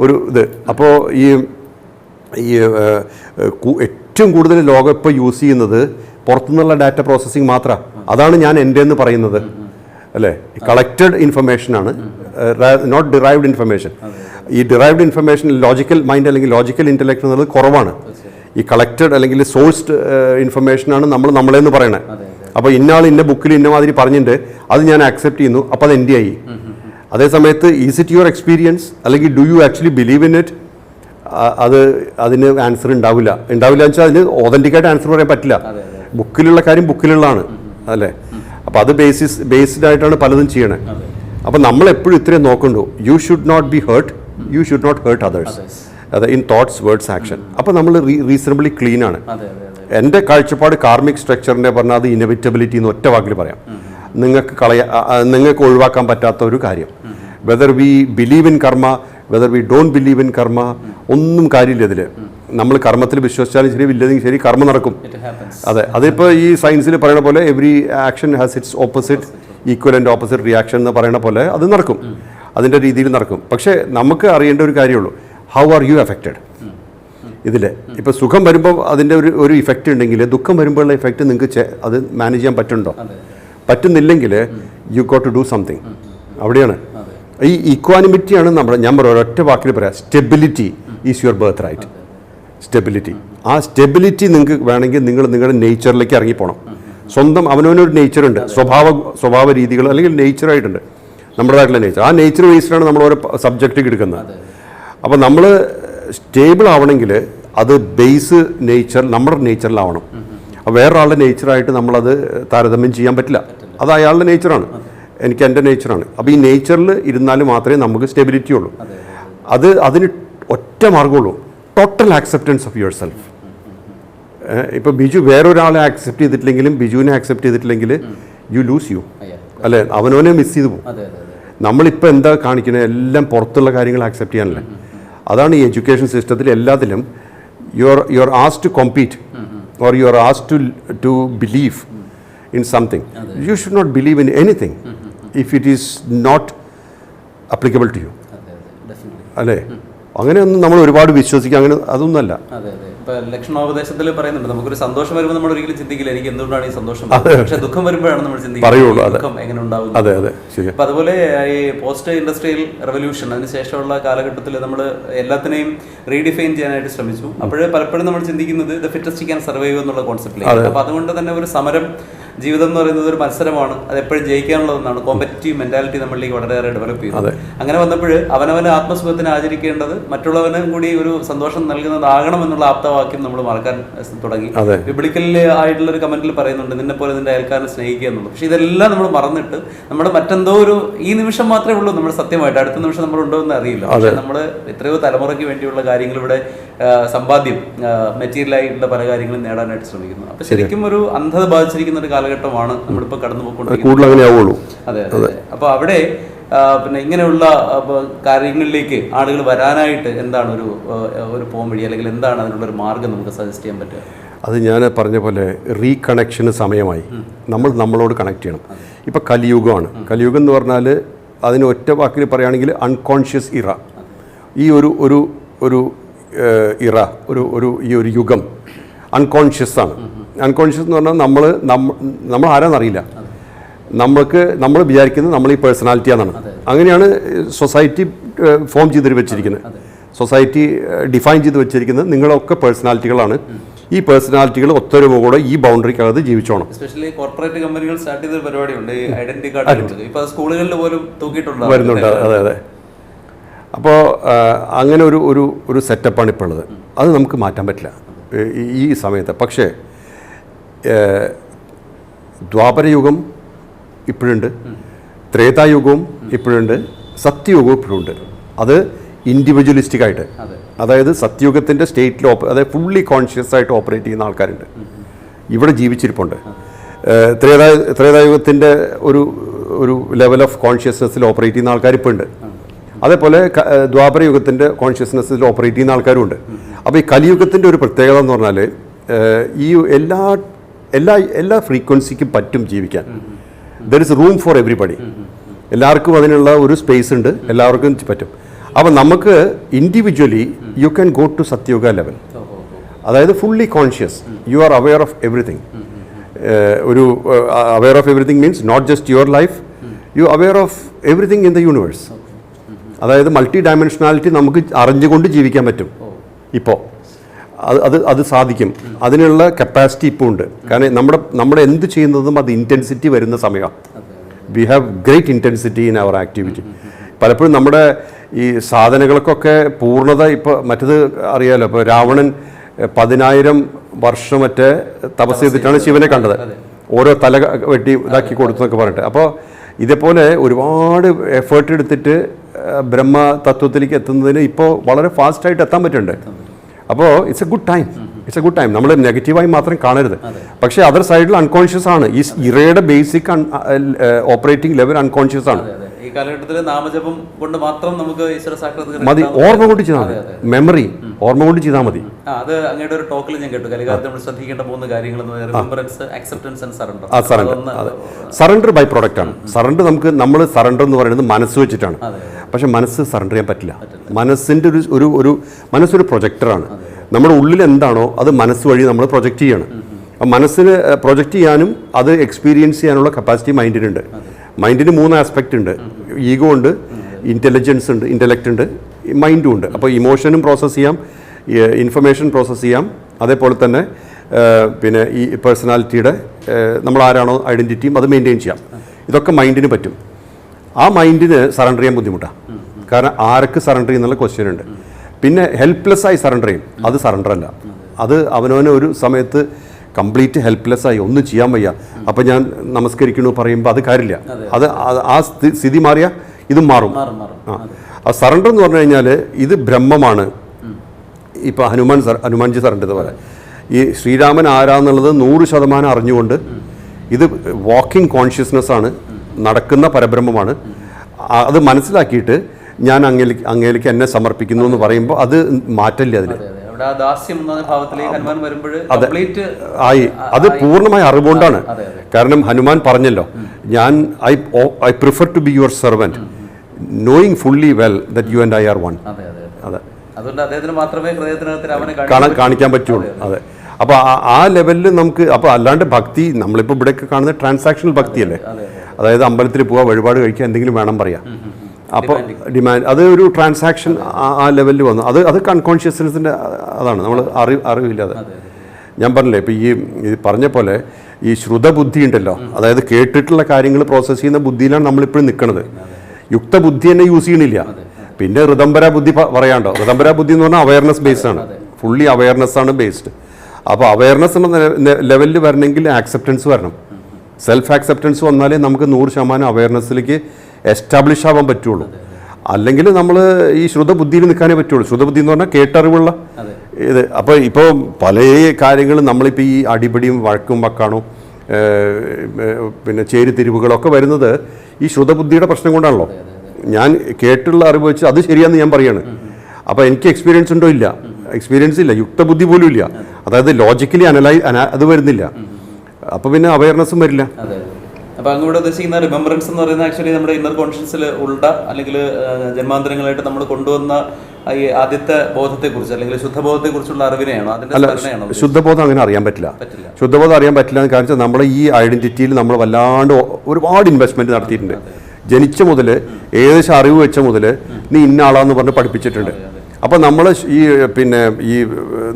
ഒരു ഇത്. അപ്പോൾ ഈ ഏറ്റവും കൂടുതൽ ലോകം ഇപ്പോൾ യൂസ് ചെയ്യുന്നത് പുറത്തുനിന്നുള്ള ഡാറ്റ പ്രോസസ്സിങ് മാത്രമാണ് അതാണ് ഞാൻ എന്റെ എന്ന് പറയുന്നത്. അല്ലേ? കളക്റ്റഡ് ഇൻഫർമേഷനാണ് നോട്ട് ഡിറൈവ്ഡ് ഇൻഫർമേഷൻ ഈ ഡിറൈവ്ഡ് ഇൻഫർമേഷൻ ലോജിക്കൽ മൈൻഡ് അല്ലെങ്കിൽ ലോജിക്കൽ ഇന്റലക്ട് എന്നുള്ളത് കുറവാണ്. ഈ കളക്റ്റഡ് അല്ലെങ്കിൽ സോഴ്സ്ഡ് ഇൻഫർമേഷനാണ് നമ്മൾ നമ്മളെന്ന് പറയണത് അപ്പോൾ ഇന്നാൾ ഇന്ന ബുക്കിൽ ഇന്ന മാതിരി പറഞ്ഞിട്ടുണ്ട് അത് ഞാൻ ആക്സെപ്റ്റ് ചെയ്യുന്നു. അപ്പോൾ അത് എന്റെ ആയി അതേ സമയത്ത് ഈസ് ഇറ്റ് യുവർ എക്സ്പീരിയൻസ് അല്ലെങ്കിൽ do you actually believe in it അത് അതിന് ആൻസർ ഉണ്ടാവില്ല. ഉണ്ടാവില്ല എന്ന് വെച്ചാൽ അതിന് ഓതന്റിക്കായിട്ട് ആൻസർ പറയാൻ പറ്റില്ല. ബുക്കിലുള്ള കാര്യം ബുക്കിലുള്ളതാണ് അല്ലേ? അപ്പോൾ അത് ബേസിസ് ബേസ്ഡ് ആയിട്ടാണ് പലതും ചെയ്യണേ. അപ്പോൾ നമ്മൾ എപ്പോഴും ഇത്രയും നോക്കണ്ടു. You should not be hurt you should not hurt others അത് ഇൻ തോട്ട്സ് വേർഡ്സ് ആക്ഷൻ അപ്പോൾ നമ്മൾ റീസണബിളി ക്ലീൻ ആണ്. എന്റെ കാഴ്ചപ്പാട് കാർമിക് സ്ട്രക്ചറിന്റെ പറഞ്ഞാൽ അത് ഇനവിറ്റബിലിറ്റി എന്ന് ഒറ്റ വാക്കിൽ പറയാം. നിങ്ങൾക്ക് കളയ നിങ്ങൾക്ക് ഒഴിവാക്കാൻ പറ്റാത്ത ഒരു കാര്യം. Whether we believe in karma whether we don't believe in karma ഒന്നും കാര്യമില്ല ഇതിൽ നമ്മൾ കർമ്മത്തിൽ വിശ്വസിച്ചാലും ശരി ഇല്ലെങ്കിൽ ശരി കർമ്മം നടക്കും. അതെ അതിപ്പോൾ ഈ സയൻസിൽ പറയുന്ന പോലെ every action has its opposite equal and opposite reaction എന്ന് പറയുന്ന പോലെ അത് നടക്കും. അതിന്റെ രീതിയിൽ നടക്കും. പക്ഷേ നമുക്ക് അറിയേണ്ട ഒരു കാര്യമുള്ളൂ. ഹൗ ആർ യു എഫക്റ്റഡ് ഇതിൽ ഇപ്പോൾ സുഖം വരുമ്പോൾ അതിന്റെ ഒരു ഒരു ഇഫക്റ്റ് ഉണ്ടെങ്കിൽ ദുഃഖം വരുമ്പോഴുള്ള ഇഫക്റ്റ് നിങ്ങൾക്ക് അത് മാനേജ് ചെയ്യാൻ പറ്റുന്നുണ്ടോ? പറ്റുന്നില്ലെങ്കിൽ you got to do something അവിടെയാണ്. ഈ ഇക്വാനിമിറ്റിയാണ് നമ്മുടെ ഞാൻ പറയാം ഒരൊറ്റ വാക്കിൽ പറയാം stability is your birthright stability ആ സ്റ്റെബിലിറ്റി നിങ്ങൾക്ക് വേണമെങ്കിൽ നിങ്ങൾ നിങ്ങളുടെ നേച്ചറിലേക്ക് ഇറങ്ങിപ്പോണം. സ്വന്തം അവനവനൊരു നേച്ചറുണ്ട് സ്വഭാവ സ്വഭാവ രീതികൾ അല്ലെങ്കിൽ നേച്ചറായിട്ടുണ്ട് നമ്മുടേതായിട്ടുള്ള നേച്ചർ ആ നേച്ചർ ബേസ്ഡാണ് നമ്മൾ ഓരോ സബ്ജക്റ്റ് എടുക്കുന്നത്. അപ്പോൾ നമ്മൾ സ്റ്റേബിൾ ആവണമെങ്കിൽ അത് ബേസ് നേച്ചർ നമ്മുടെ നേച്ചറിലാവണം അപ്പോൾ വേറൊരാളുടെ നേച്ചറായിട്ട് നമ്മളത് താരതമ്യം ചെയ്യാൻ പറ്റില്ല. അത് അയാളുടെ നേച്ചറാണ് എനിക്ക് എന്റെ നേച്ചറാണ് അപ്പോൾ ഈ നേച്ചറിൽ ഇരുന്നാൽ മാത്രമേ നമുക്ക് സ്റ്റെബിലിറ്റി ഉള്ളൂ. അത്. അതിന് ഒറ്റ മാർഗമുള്ളൂ total acceptance of yourself ഇപ്പോൾ ബിജു വേറൊരാളെ ആക്സെപ്റ്റ് ചെയ്തിട്ടില്ലെങ്കിലും ബിജുവിനെ ആക്സെപ്റ്റ് ചെയ്തിട്ടില്ലെങ്കിൽ യു ലൂസ് യു അല്ലെ? അവനവനെ മിസ് ചെയ്തു പോകും. നമ്മളിപ്പോൾ എന്താ കാണിക്കുന്നത് എല്ലാം പുറത്തുള്ള കാര്യങ്ങൾ ആക്സെപ്റ്റ് ചെയ്യാനല്ലേ. അതാണ് ഈ എഡ്യൂക്കേഷൻ സിസ്റ്റത്തിൽ എല്ലാത്തിലും you are you are as to compete or you are as to to believe in something you should not believe in anything if it is not applicable to you അല്ലേ? അങ്ങനെയൊന്നും നമ്മൾ ഒരുപാട് വിശ്വസിക്കുക അങ്ങനെ അതൊന്നുമല്ല. അതെ അതെ. ഇപ്പൊ ലക്ഷണോപദേശത്തിൽ പറയുന്നുണ്ട് നമുക്കൊരു സന്തോഷം വരുമ്പോൾ നമ്മൾ ഒരിക്കലും ചിന്തിക്കില്ല എനിക്ക് എന്തുകൊണ്ടാണ് ഈ സന്തോഷം പക്ഷെ ദുഃഖം വരുമ്പോഴാണ് നമ്മൾ ചിന്തിക്കുന്നത്. ദുഃഖം എങ്ങനെ ഉണ്ടാവും അതെ അതെ. അപ്പൊ അതുപോലെ ഈ പോസ്റ്റ് ഇൻഡസ്ട്രിയൽ റെവല്യൂഷൻ അതിനുശേഷമുള്ള കാലഘട്ടത്തിൽ നമ്മൾ എല്ലാത്തിനെയും റീഡിഫൈൻ ചെയ്യാനായിട്ട് ശ്രമിച്ചു. അപ്പോഴേ പലപ്പോഴും നമ്മൾ ചിന്തിക്കുന്നത് ദ ഫിറ്റസ്റ്റ് ക്യാൻ സർവൈവ് എന്നുള്ള കോൺസെപ്റ്റിലേക്ക് അപ്പൊ അതുകൊണ്ട് തന്നെ ഒരു സമരം ജീവിതം എന്ന് പറയുന്നത് ഒരു മത്സരമാണ്. അത് എപ്പോഴും ജയിക്കാനുള്ളതെന്നാണ് കോമ്പറ്റീവ് മെന്റാലിറ്റി നമ്മളിലേക്ക് വളരെയേറെ ഡെവലപ്പ് ചെയ്തു. അങ്ങനെ വന്നപ്പോൾ അവനവന് ആത്മസുഖത്തിന് ആചരിക്കേണ്ടത് മറ്റുള്ളവനും കൂടി ഒരു സന്തോഷം നൽകുന്നതാകണം എന്നുള്ള ആപ്തവാക്യം നമ്മൾ മറക്കാൻ തുടങ്ങി. അതെ. ആയിട്ടുള്ള ഒരു കമന്റിൽ പറയുന്നുണ്ട് നിന്നെ പോലെ നിന്റെ അയൽക്കാരനെ സ്നേഹിക്കുക എന്നുള്ളത്. പക്ഷെ ഇതെല്ലാം നമ്മൾ മറന്നിട്ട് നമ്മൾ മറ്റെന്തോ ഒരു ഈ നിമിഷം മാത്രമേ ഉള്ളൂ നമ്മൾ സത്യമായിട്ട്. അടുത്ത നിമിഷം നമ്മൾ ഉണ്ടോ എന്ന് അറിയില്ല. പക്ഷെ നമ്മൾ എത്രയോ തലമുറയ്ക്ക് വേണ്ടിയുള്ള കാര്യങ്ങൾ ഇവിടെ സമ്പാദ്യം മെറ്റീരിയലായിട്ടുള്ള പല കാര്യങ്ങളും നേടാനായിട്ട് ശ്രമിക്കുന്നു. അപ്പൊ ശരിക്കും ഒരു അന്ധത ബാധിച്ചിരിക്കുന്ന ഒരു കാലഘട്ടമാണ് നമ്മളിപ്പോൾ കടന്നു പോയിക്കൊണ്ടിരിക്കുന്നത്. അതെ അതെ അപ്പോൾ അവിടെ പിന്നെ ഇങ്ങനെയുള്ള കാര്യങ്ങളിലേക്ക് ആളുകൾ വരാനായിട്ട് എന്താണ് ഒരു ഒരു പോം വഴി അല്ലെങ്കിൽ എന്താണ് അതിനുള്ള ഒരു മാർഗം നമുക്ക് സജസ്റ്റ് ചെയ്യാൻ പറ്റുക? അത് ഞാൻ പറഞ്ഞ പോലെ റീകണക്ഷന് സമയമായി. നമ്മൾ നമ്മളോട് കണക്ട് ചെയ്യണം. ഇപ്പം കലിയുഗമാണ്. കലിയുഗം എന്ന് പറഞ്ഞാൽ അതിന് ഒറ്റ വാക്കിൽ പറയുകയാണെങ്കിൽ അൺകോൺഷ്യസ് ഇറ. ഈ ഒരു ഒരു ഒരു ഇറ ഒരു ഒരു ഈ ഒരു യുഗം അൺകോൺഷ്യസ് ആണ്. അൺകോൺഷ്യസ് എന്ന് പറഞ്ഞാൽ നമ്മൾ നമ്മൾ ആരാന്നറിയില്ല നമ്മൾക്ക് നമ്മൾ വിചാരിക്കുന്നത് നമ്മൾ ഈ പേഴ്സണാലിറ്റി ആണെന്നാണ്. അങ്ങനെയാണ് സൊസൈറ്റി ഫോം ചെയ്ത് വെച്ചിരിക്കുന്നത്. സൊസൈറ്റി ഡിഫൈൻ ചെയ്ത് വെച്ചിരിക്കുന്നത് നിങ്ങളൊക്കെ പേഴ്സണാലിറ്റികളാണ് ഈ പേഴ്സണാലിറ്റികൾ ഒത്തൊരുമോടെ ഈ ബൗണ്ടറിക്കകത്ത് ജീവിച്ചോണം. എസ്പെഷ്യലി കോർപ്പറേറ്റ് കമ്പനികൾ സ്റ്റാർട്ട് ചെയ്ത പരിപാടിയുണ്ട്. ഐഡന്റിറ്റി കാർഡ് ഇപ്പൊ സ്കൂളുകളിൽ പോലും തൂക്കിയിട്ടുണ്ട് വരുന്നുണ്ട്. അതെ അതെ അപ്പോൾ അങ്ങനെ ഒരു ഒരു ഒരു സെറ്റപ്പാണ് ഇപ്പോൾ ഉള്ളത്. അത് നമുക്ക് മാറ്റാൻ പറ്റില്ല. ഈ- സമയത്ത്. പക്ഷേ ദ്വാപരയുഗം ഇപ്പോഴുണ്ട് ത്രേതായുഗവും ഇപ്പോഴുണ്ട് സത്യയുഗവും ഇപ്പോഴുണ്ട്. അത് ഇൻഡിവിജ്വലിസ്റ്റിക് ആയിട്ട്. അതായത് സത്യയുഗത്തിന്റെ സ്റ്റേറ്റിൽ ഓപ്പ അതായത് ഫുള്ളി കോൺഷ്യസ് ആയിട്ട് ഓപ്പറേറ്റ് ചെയ്യുന്ന ആൾക്കാരുണ്ട്. ഇവിടെ ജീവിച്ചിരിപ്പുണ്ട്. ത്രേതായ ത്രേതാ ത്രേതായുഗത്തിന്റെ ഒരു ഒരു ലെവൽ ഓഫ് കോൺഷ്യസ്നെസ്സിൽ ഓപ്പറേറ്റ് ചെയ്യുന്ന ആൾക്കാർ ഇപ്പോൾ ഉണ്ട് അതേപോലെ ദ്വാപരയുഗത്തിന്റെ കോൺഷ്യസ്നെസ്സിൽ ഓപ്പറേറ്റ് ചെയ്യുന്ന ആൾക്കാരും ഉണ്ട് അപ്പോൾ ഈ കലിയുഗത്തിന്റെ ഒരു പ്രത്യേകത എന്ന് പറഞ്ഞാൽ ഈ എല്ലാ എല്ലാ എല്ലാ ഫ്രീക്വൻസിക്കും പറ്റും ജീവിക്കാൻ. There is room for everybody എല്ലാവർക്കും അതിനുള്ള ഒരു സ്പേസ് ഉണ്ട്. എല്ലാവർക്കും പറ്റും. അപ്പോൾ നമുക്ക് individually you can go to Satyuga level അതായത് fully conscious you are aware of everything ഒരു aware of everything means not just your life you aware of everything in the universe അതായത് മൾട്ടി ഡയമെൻഷനാലിറ്റി നമുക്ക് അറിഞ്ഞുകൊണ്ട് ജീവിക്കാൻ പറ്റും. ഇപ്പോൾ അത് അത് അത് സാധിക്കും. അതിനുള്ള കപ്പാസിറ്റി ഇപ്പോൾ ഉണ്ട്. കാരണം നമ്മുടെ നമ്മുടെ എന്ത് ചെയ്യുന്നതും അത് ഇന്റൻസിറ്റി വരുന്ന സമയമാണ് we have great intensity in our activity പലപ്പോഴും നമ്മുടെ ഈ സാധനങ്ങൾക്കൊക്കെ പൂർണത ഇപ്പോൾ മറ്റത് അറിയാലോ. ഇപ്പോൾ രാവണൻ പതിനായിരം വർഷം മറ്റേ തപസ് ചെയ്തിട്ടാണ് ശിവനെ കണ്ടത്. ഓരോ തല വെട്ടി ഇതാക്കി കൊടുത്തു പറഞ്ഞിട്ട്. അപ്പോൾ ഇതേപോലെ ഒരുപാട് എഫേർട്ട് എടുത്തിട്ട് ബ്രഹ്മ തത്വത്തിലേക്ക് എത്തുന്നതിന് ഇപ്പോൾ വളരെ ഫാസ്റ്റായിട്ട് എത്താൻ പറ്റുന്നുണ്ട്. അപ്പോൾ it's a good time it's a good time നമ്മൾ നെഗറ്റീവായി മാത്രം കാണരുത്. പക്ഷേ അതർ സൈഡിൽ അൺകോൺഷ്യസ് ആണ്. ഈ ഇറയുടെ ബേസിക് ഓപ്പറേറ്റിംഗ് ലെവൽ അൺകോൺഷ്യസ് ആണ്. ഈ കാലഘട്ടത്തിൽ നാമജപം കൊണ്ട് മാത്രം നമുക്ക് ഈശ്വര മതി ഓർമ്മ കൊണ്ട് ചെയ്താൽ മതി. മെമ്മറി ഓർമ്മ കൊണ്ട് ചെയ്താൽ മതി. അത് അങ്ങയുടെ ഒരു ടോക്കിൽ ഞാൻ കേട്ടു. കലികാലത്ത് നമ്മൾ ശ്രദ്ധിക്കേണ്ട മൂന്ന് കാര്യങ്ങൾ റിമംബറൻസ് അക്സെപ്റ്റൻസ് ആൻഡ് സറണ്ടർ ആ സറണ്ടർ സറണ്ടർ ബൈ പ്രോഡക്റ്റ് ആണ്. സറണ്ടർ നമുക്ക് നമ്മൾ സറണ്ടർ എന്ന് പറയുന്നത് മനസ്സ് വെച്ചിട്ടാണ്. പക്ഷെ മനസ്സ് സറണ്ടർ ചെയ്യാൻ പറ്റില്ല. മനസ്സിന്റെ ഒരു ഒരു ഒരു മനസ്സൊരു പ്രൊജക്ടറാണ് നമ്മുടെ ഉള്ളിൽ എന്താണോ അത് മനസ്സ് വഴി നമ്മൾ പ്രൊജക്റ്റ് ചെയ്യണം. അപ്പം മനസ്സിന് പ്രൊജക്റ്റ് ചെയ്യാനും അത് എക്സ്പീരിയൻസ് ചെയ്യാനുള്ള കപ്പാസിറ്റി മൈൻഡിനുണ്ട് മൈൻഡിന് മൂന്ന് ആസ്പെക്റ്റ് ഉണ്ട്. ഈഗോ ഉണ്ട് ഇന്റലിജൻസ് ഉണ്ട് ഇന്റലക്റ്റ് ഉണ്ട് മൈൻഡും ഉണ്ട്. അപ്പോൾ ഇമോഷനും പ്രോസസ്സ് ചെയ്യാം ഇൻഫർമേഷൻ പ്രോസസ്സ് ചെയ്യാം. അതേപോലെ തന്നെ പിന്നെ ഈ പേഴ്സണാലിറ്റിയുടെ നമ്മൾ ആരാണോ ഐഡന്റിറ്റിയും അത് മെയിന്റെയിൻ ചെയ്യാം. ഇതൊക്കെ മൈൻഡിന് പറ്റും. ആ മൈൻഡിന് സറണ്ടർ ചെയ്യാൻ ബുദ്ധിമുട്ടാണ് കാരണം ആർക്ക് സറണ്ടർ ചെയ്യുന്നുള്ള ക്വസ്റ്റ്യൻ ഉണ്ട്. പിന്നെ ഹെൽപ്ലെസ് ആയി സറണ്ടർ ചെയ്യും. അത് സറണ്ടർ അല്ല. അത് അവനവന് ഒരു സമയത്ത് കംപ്ലീറ്റ് ഹെൽപ്ലെസ് ആയി ഒന്നും ചെയ്യാൻ വയ്യ. അപ്പം ഞാൻ നമസ്കരിക്കണു പറയുമ്പോൾ അത് കാര്യമില്ല. അത്. ആ- ആ സ്ഥി- സ്ഥിതി മാറിയ ഇതും മാറും. ആ. സറണ്ടർ എന്ന് പറഞ്ഞു കഴിഞ്ഞാൽ ഇത് ബ്രഹ്മമാണ്. ഇപ്പോൾ ഹനുമാൻ സർ ഹനുമാൻജി സറണ്ടർ പോലെ ഈ ശ്രീരാമൻ ആരാന്നുള്ളത് നൂറ് ശതമാനം അറിഞ്ഞുകൊണ്ട് ഇത് വാക്കിംഗ് കോൺഷ്യസ്നെസ് ആണ്. നടക്കുന്ന പരബ്രഹ്മമാണ്. അത് മനസ്സിലാക്കിയിട്ട് ഞാൻ അങ്ങേലേക്ക് അങ്ങേലേക്ക് എന്നെ സമർപ്പിക്കുന്നു എന്ന് പറയുമ്പോൾ അത് മാറ്റല്ലേ അതിന് അതെ അതെ അവിടെ ദാസ്യം എന്ന ഭാവത്തിലേക്ക് ഹനുമാൻ വരുമ്പോൾ കംപ്ലീറ്റ് ആയി. അത് പൂർണമായ അറിവുകൊണ്ടാണ്. കാരണം ഹനുമാൻ പറഞ്ഞല്ലോ ഞാൻ I I prefer to be your servant knowing fully well that you and I are one അതെ അതെ അതെ. അതെ. അതുകൊണ്ട് അദ്ദേഹത്തിന് മാത്രമേ ഹൃദയത്തിനകത്ത് രാമനെ കാണിക്കാൻ പറ്റുള്ളൂ. അതെ അപ്പോൾ ആ ലെവലിൽ നമുക്ക് അപ്പോൾ അല്ലാണ്ട് ഭക്തി നമ്മളിപ്പോൾ ഇവിടെയൊക്കെ കാണുന്ന ട്രാൻസാക്ഷണൽ ഭക്തിയല്ലേ? അതായത് അമ്പലത്തിൽ പോവാ വഴിപാട് കഴിക്കുക എന്തെങ്കിലും വേണം പറയാം. അപ്പോൾ ഡിമാൻഡ് അത് ഒരു ട്രാൻസാക്ഷൻ ആ ലെവലിൽ വന്നു. അത് അത് അൺകോൺഷ്യസ്നെസ്സിന്റെ അതാണ്. നമ്മൾ അറിവ് അറിവില്ലാതെ. ഞാൻ പറഞ്ഞില്ലേ ഇപ്പോൾ ഈ പറഞ്ഞ പോലെ ഈ ശ്രുതബുദ്ധി ഉണ്ടല്ലോ. അതായത് കേട്ടിട്ടുള്ള കാര്യങ്ങൾ പ്രോസസ്സ് ചെയ്യുന്ന ബുദ്ധിയിലാണ് നമ്മളിപ്പോഴും നിൽക്കുന്നത് യുക്തബുദ്ധി തന്നെ യൂസ് ചെയ്യണില്ല. പിന്നെ ഋതംബര ബുദ്ധി പറയാണ്ടോ? ഋതംബര ബുദ്ധി എന്ന് പറഞ്ഞാൽ അവയർനെസ് ബേസ്ഡ് ആണ്. ഫുള്ളി അവയർനെസ് ആണ് ബേസ്ഡ് അപ്പോൾ അവയർനെസ് എന്ന ലെവലിൽ വരണമെങ്കിൽ ആക്സെപ്റ്റൻസ് വരണം. സെൽഫ് ആക്സെപ്റ്റൻസ് വന്നാലേ നമുക്ക് നൂറ് ശതമാനം അവയർനെസ്സിലേക്ക് എസ്റ്റാബ്ലിഷ് ആവാൻ പറ്റുള്ളൂ. അല്ലെങ്കിൽ നമ്മൾ ഈ ശ്രുതബുദ്ധിയിൽ നിൽക്കാനേ പറ്റുള്ളൂ. ശ്രുതബുദ്ധി എന്ന് പറഞ്ഞാൽ കേട്ടറിവുള്ള ഇത്. അപ്പോൾ ഇപ്പോൾ പല കാര്യങ്ങളും നമ്മളിപ്പോൾ ഈ അടിപിടിയും വഴക്കും വക്കാണോ പിന്നെ ചേരിതിരിവുകളൊക്കെ വരുന്നത് ഈ ശ്രുതബുദ്ധിയുടെ പ്രശ്നം കൊണ്ടാണല്ലോ. ഞാൻ കേട്ടുള്ള അറിവ് വെച്ച് അത് ശരിയാന്ന് ഞാൻ പറയാണ്. അപ്പോൾ എനിക്ക് എക്സ്പീരിയൻസ് ഉണ്ടോ ഇല്ല? എക്സ്പീരിയൻസ് ഇല്ല. യുക്തബുദ്ധി പോലും ഇല്ല. അതായത് ലോജിക്കലി അനലൈ അത് വരുന്നില്ല. അപ്പോൾ പിന്നെ അവയർനെസ്സും വരില്ല. അപ്പൊ അങ്ങ് ഇവിടെ ഉദ്ദേശിക്കുന്ന റിമെമ്പറൻസ് എന്ന് പറയുന്നത് ആക്ച്വലി നമ്മുടെ ഇന്നർ കോൺഷ്യൻസിൽ ഉള്ള അല്ലെങ്കിൽ ജന്മാന്തരങ്ങളായിട്ട് നമ്മൾ കൊണ്ടുവന്ന ഈ ആദ്യത്തെ ബോധത്തെ കുറിച്ച് അല്ലെങ്കിൽ ശുദ്ധബോധത്തെ കുറിച്ചുള്ള അറിവിനെയാണോ? അതിന്റെ ശുദ്ധബോധം അങ്ങനെ അറിയാൻ പറ്റില്ല. ശുദ്ധബോധം അറിയാൻ പറ്റില്ല എന്ന് കാരണം നമ്മൾ ഈ ഐഡന്റിറ്റിയിൽ നമ്മൾ വല്ലാണ്ട് ഒരുപാട് ഇൻവെസ്റ്റ്മെന്റ് നടത്തിയിട്ടുണ്ട്. ജനിച്ച മുതൽ ഏകദേശം അറിവ് വെച്ച മുതൽ നീ ഇന്ന ആളാന്ന് പറഞ്ഞ് പഠിപ്പിച്ചിട്ടുണ്ട്. അപ്പോൾ നമ്മൾ ഈ പിന്നെ ഈ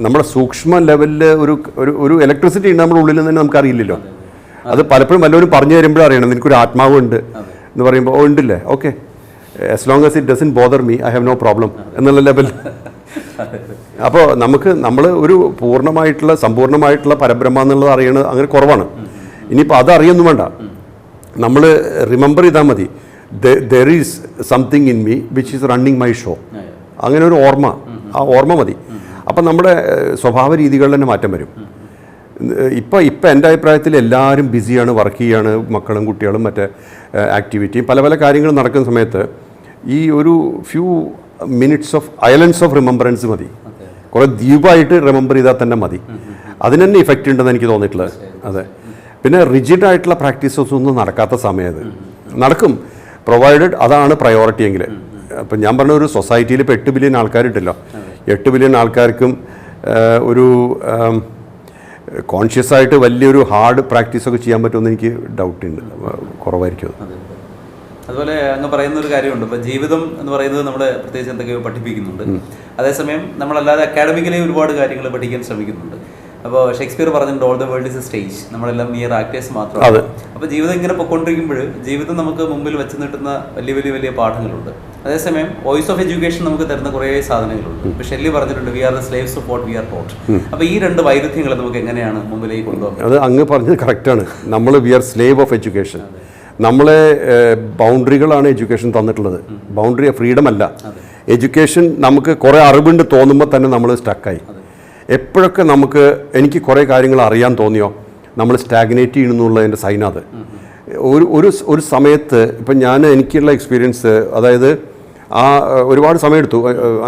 നമ്മുടെ സൂക്ഷ്മ ലെവലിൽ ഒരു ഒരു ഇലക്ട്രിസിറ്റി ഉണ്ട് നമ്മുടെ ഉള്ളിൽ തന്നെ നമുക്ക് അറിയില്ലല്ലോ. അത് പലപ്പോഴും വല്ലവരും പറഞ്ഞു തരുമ്പോഴും അറിയണം. നിനക്കൊരു ആത്മാവ് ഉണ്ട് എന്ന് പറയുമ്പോൾ ഓ ഉണ്ടല്ലേ? Okay. As long as it doesn't bother me I have no problem എന്നുള്ള ലെവൽ. അപ്പോൾ നമുക്ക് നമ്മൾ ഒരു പൂർണമായിട്ടുള്ള സമ്പൂർണമായിട്ടുള്ള പരബ്രഹ്മ എന്നുള്ളത് അറിയണത് അങ്ങനെ കുറവാണ്. ഇനിയിപ്പോൾ അത് അറിയൊന്നും വേണ്ട. നമ്മൾ റിമെമ്പർ ചെയ്താൽ മതി. There is something in me which is running my show അങ്ങനെ ഒരു ഓർമ്മ. ആ ഓർമ്മ മതി. അപ്പം നമ്മുടെ സ്വഭാവ രീതികളിൽ തന്നെ മാറ്റം വരും. ഇപ്പം ഇപ്പോൾ എന്റെ അഭിപ്രായത്തിൽ എല്ലാവരും ബിസിയാണ് വർക്ക് ചെയ്യാണ് മക്കളും കുട്ടികളും മറ്റേ ആക്ടിവിറ്റിയും പല പല കാര്യങ്ങളും നടക്കുന്ന സമയത്ത് ഈ ഒരു few minutes of silence of remembrance മതി. കുറേ ദ്വീപായിട്ട് റിമെമ്പർ ചെയ്താൽ തന്നെ മതി. അതിന് തന്നെ ഇഫക്റ്റ് ഉണ്ടെന്ന് എനിക്ക് തോന്നിയിട്ടുള്ളത്. അതെ. പിന്നെ റിജിഡ് ആയിട്ടുള്ള പ്രാക്ടീസസ് ഒന്നും നടക്കാത്ത സമയത്ത് നടക്കും. പ്രൊവൈഡഡ് അതാണ് പ്രയോറിറ്റി എങ്കിൽ അപ്പം ഞാൻ പറഞ്ഞ ഒരു സൊസൈറ്റിയിൽ ഇപ്പോൾ എട്ട് ബില്യൺ ആൾക്കാരുണ്ടല്ലോ. എട്ട് ബില്യൺ ആൾക്കാർക്കും ഒരു കോൺഷ്യസ് ആയിട്ട് വലിയൊരു ഹാർഡ് പ്രാക്ടീസൊക്കെ ചെയ്യാൻ പറ്റുമെന്ന് എനിക്ക് ഡൗട്ട് ഉണ്ട്. കുറവായിരിക്കും അതുപോലെ അങ്ങ് പറയുന്ന ഒരു കാര്യമുണ്ട്. ഇപ്പൊ ജീവിതം എന്ന് പറയുന്നത് നമ്മളെ പ്രത്യേകിച്ച് എന്തൊക്കെയോ പഠിപ്പിക്കുന്നുണ്ട്. അതേസമയം നമ്മളല്ലാതെ അക്കാഡമിക്കലി ഒരുപാട് കാര്യങ്ങൾ പഠിക്കാൻ ശ്രമിക്കുന്നുണ്ട്. അപ്പോൾ ഷേക്സ്പിയർ പറഞ്ഞിട്ടുണ്ട് all the world is a stage നമ്മളെല്ലാം മിയർ ആക്ടേഴ്സ് മാത്രമാണ്. അപ്പോൾ ജീവിതം ഇങ്ങനെ പൊയ്ക്കൊണ്ടിരിക്കുമ്പോൾ ജീവിതം നമുക്ക് മുമ്പിൽ വെച്ച് നീട്ടുന്ന വലിയ വലിയ വലിയ പാഠങ്ങളുണ്ട്. അതേസമയം വോയിസ് ഓഫ് എഡ്യൂക്കേഷൻ നമുക്ക് തരുന്ന കുറേ സാധനങ്ങളുണ്ട്. ഇപ്പൊ ഷെല്ലി പറഞ്ഞിട്ടുണ്ട് we are the slaves of what we are taught അപ്പൊ ഈ രണ്ട് വൈരുദ്ധ്യങ്ങൾ നമുക്ക് എങ്ങനെയാണ് മുമ്പിലേക്ക് കൊണ്ടുപോകുന്നത് അത് അങ്ങ് പറഞ്ഞത് കറക്റ്റാണ് നമ്മൾ we are slave of education നമ്മളെ ബൗണ്ടറികളാണ് എഡ്യൂക്കേഷൻ തന്നിട്ടുള്ളത്. ബൗണ്ടറി ഫ്രീഡം അല്ല. എഡ്യൂക്കേഷൻ നമുക്ക് കുറേ അറിവുണ്ട് തോന്നുമ്പോൾ തന്നെ നമ്മൾ സ്റ്റക്കായി എപ്പോഴൊക്കെ നമുക്ക് എനിക്ക് കുറേ കാര്യങ്ങൾ അറിയാൻ തോന്നിയോ? നമ്മൾ സ്റ്റാഗ്നേറ്റ് ചെയ്യണമെന്നുള്ളതിന്റെ സൈൻ അത്. ഒരു ഒരു ഒരു സമയത്ത് ഇപ്പം ഞാൻ എനിക്കുള്ള എക്സ്പീരിയൻസ് അതായത് ആ ഒരുപാട് സമയമെടുത്തു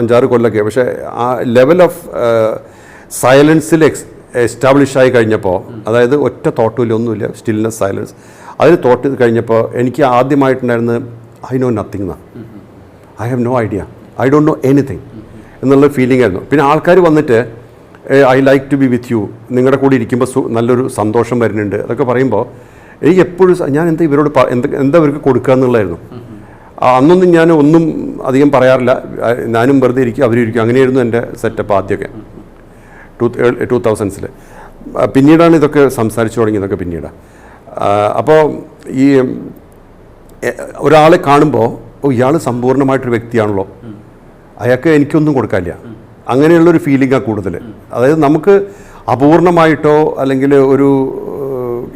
അഞ്ചാറ് കൊല്ലൊക്കെ പക്ഷേ ആ ലെവൽ ഓഫ് സൈലൻസിൽ എക്സ് എസ്റ്റാബ്ലിഷ് ആയി കഴിഞ്ഞപ്പോൾ അതായത് ഒറ്റ തോട്ടുമില്ല ഒന്നുമില്ല സ്റ്റിൽനെസ് സൈലൻസ് അതിൽ തോട്ട് കഴിഞ്ഞപ്പോൾ എനിക്ക് ആദ്യമായിട്ടുണ്ടായിരുന്നത് ഐ നോ നത്തിങ് എന്നാണ് I have no idea I don't know anything എന്നുള്ള ഫീലിംഗ് ആയിരുന്നു. പിന്നെ ആൾക്കാർ വന്നിട്ട് I like to be with you നിങ്ങളുടെ കൂടെ ഇരിക്കുമ്പോൾ നല്ലൊരു സന്തോഷം വരുന്നുണ്ട്. അതൊക്കെ പറയുമ്പോൾ എനിക്ക് എപ്പോഴും ഞാൻ എന്താ ഇവരോട് എന്താ ഇവർക്ക് കൊടുക്കുക എന്നുള്ളതായിരുന്നു. അന്നൊന്നും ഞാൻ ഒന്നും അധികം പറയാറില്ല. ഞാനും വെറുതെ ഇരിക്കും അവരും ഇരിക്കും. അങ്ങനെയായിരുന്നു എന്റെ സെറ്റപ്പ് ആദ്യമൊക്കെ. ടു ടു തൗസൻഡ്സിൽ പിന്നീടാണ് ഇതൊക്കെ സംസാരിച്ചു തുടങ്ങിയതൊക്കെ പിന്നീട്. അപ്പോൾ ഈ ഒരാളെ കാണുമ്പോൾ ഇയാൾ സമ്പൂർണമായിട്ടൊരു വ്യക്തിയാണല്ലോ. അയാൾക്ക് എനിക്കൊന്നും കൊടുക്കാനില്ല. അങ്ങനെയുള്ളൊരു ഫീലിംഗാണ് കൂടുതൽ അതായത് നമുക്ക് അപൂർണമായിട്ടോ അല്ലെങ്കിൽ ഒരു